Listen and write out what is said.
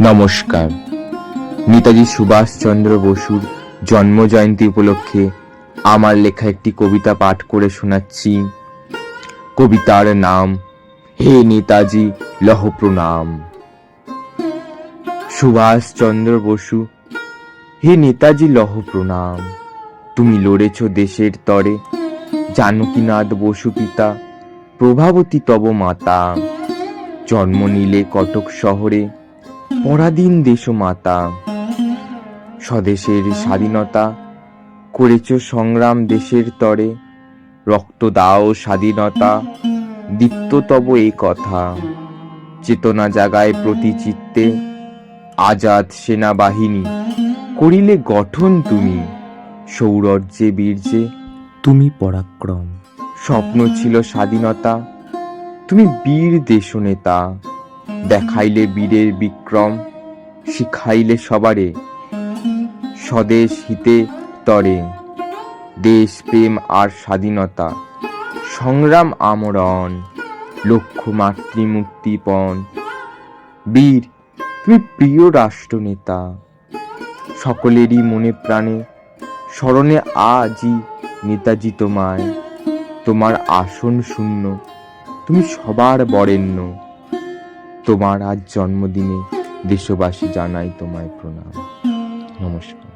নমস্কার। নেতাজি সুভাষচন্দ্র বসুর জন্মজয়ন্তী উপলক্ষে আমার লেখা একটি কবিতা পাঠ করে শোনাচ্ছি। কবিতার নাম, হে নেতাজি, লহ প্রণাম। সুভাষচন্দ্র বসু, হে নেতাজি, লহ প্রণাম। তুমি লড়েছ দেশের তরে, জানকীনাথ বসু পিতা, প্রভাবতী তব মাতা। জন্ম নিলে কটক শহরে পরাধীন দেশ মাতা স্বদেশের স্বাধীনতা করেছ সংগ্রাম দেশের তরে রক্ত দাও স্বাধীনতা দীপ্ত তব এই কথা চেতনা জাগায় প্রতি চিত্তে আজাদ সেনাবাহিনী করিলে গঠন তুমি সৌরজ্যে বীর্যে। তুমি পরাক্রম। স্বপ্ন ছিল স্বাধীনতা তুমি বীর দেশনেতা দেখাইলে বীরের বিক্রম, শিখাইলে সবারে, স্বদেশ হিতে তরে। দেশ, প্রেম আর স্বাধীনতা, সংগ্রাম, আমরণ লক্ষ্য মাতৃমুক্তিপণ বীর, তুমি প্রিয় রাষ্ট্রনেতা, সকলেরই মনে প্রাণে, স্মরণে আজই নেতাজি তোমায়। তোমার আসন শূন্য, তুমি সবার বরেণ্য। তোমার আজ জন্মদিনে দেশবাসী জানাই তোমায় প্রণাম। নমস্কার।